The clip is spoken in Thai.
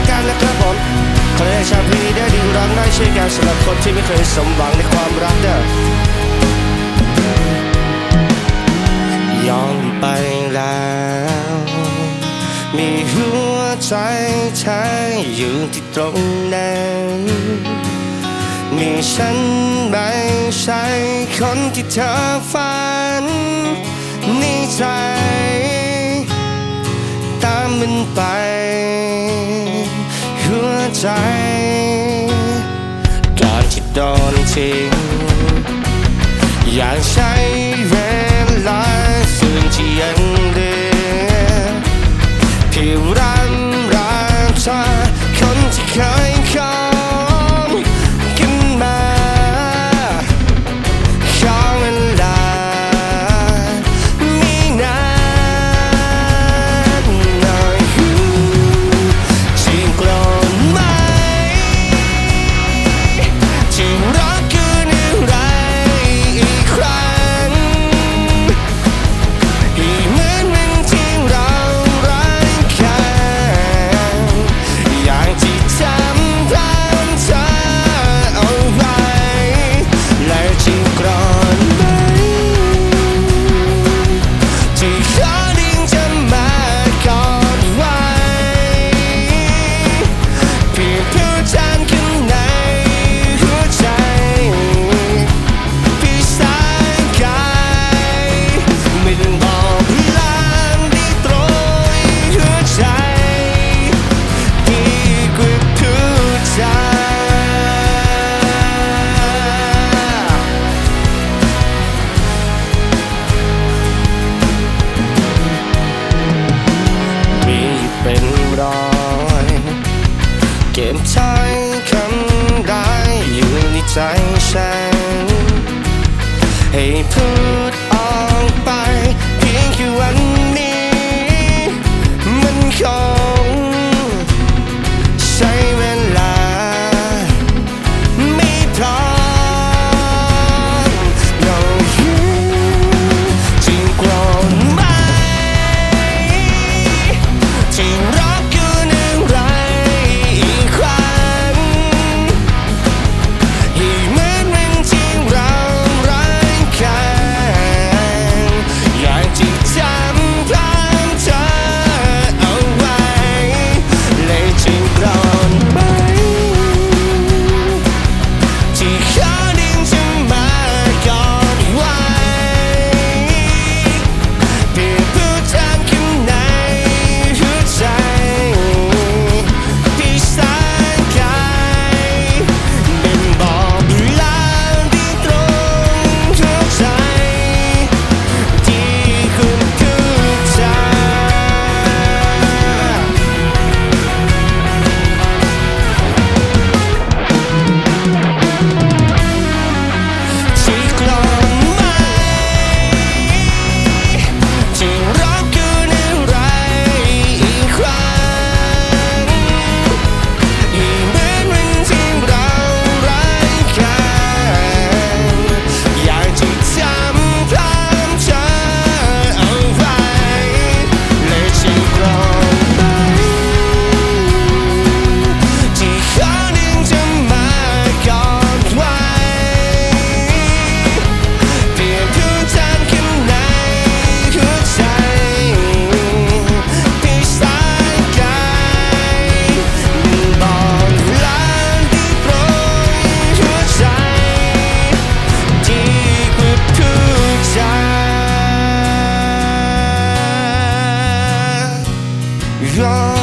ไว้ต้อนกันนะครับผมขอให้ชาพีได้ดีรักได้ช่วยกันสำหรับคนที่ไม่เคยสมหวังในความรักเด้อยอมไปแล้ว มีหัวใจเธออยู่ที่ตรงนั้นมีฉันไม่ใช่คนที่เธอฝันนี่ใจ ตามมันไป หัวใจ ก่อนที่โดนทิ้งอยากใช้เวลาส่วนที่ยังเหลือเพี่รันรักเธอคนที่เคย เป็นรอยเก็บใช้คำได้อยู่ในใจฉันให้พูด strong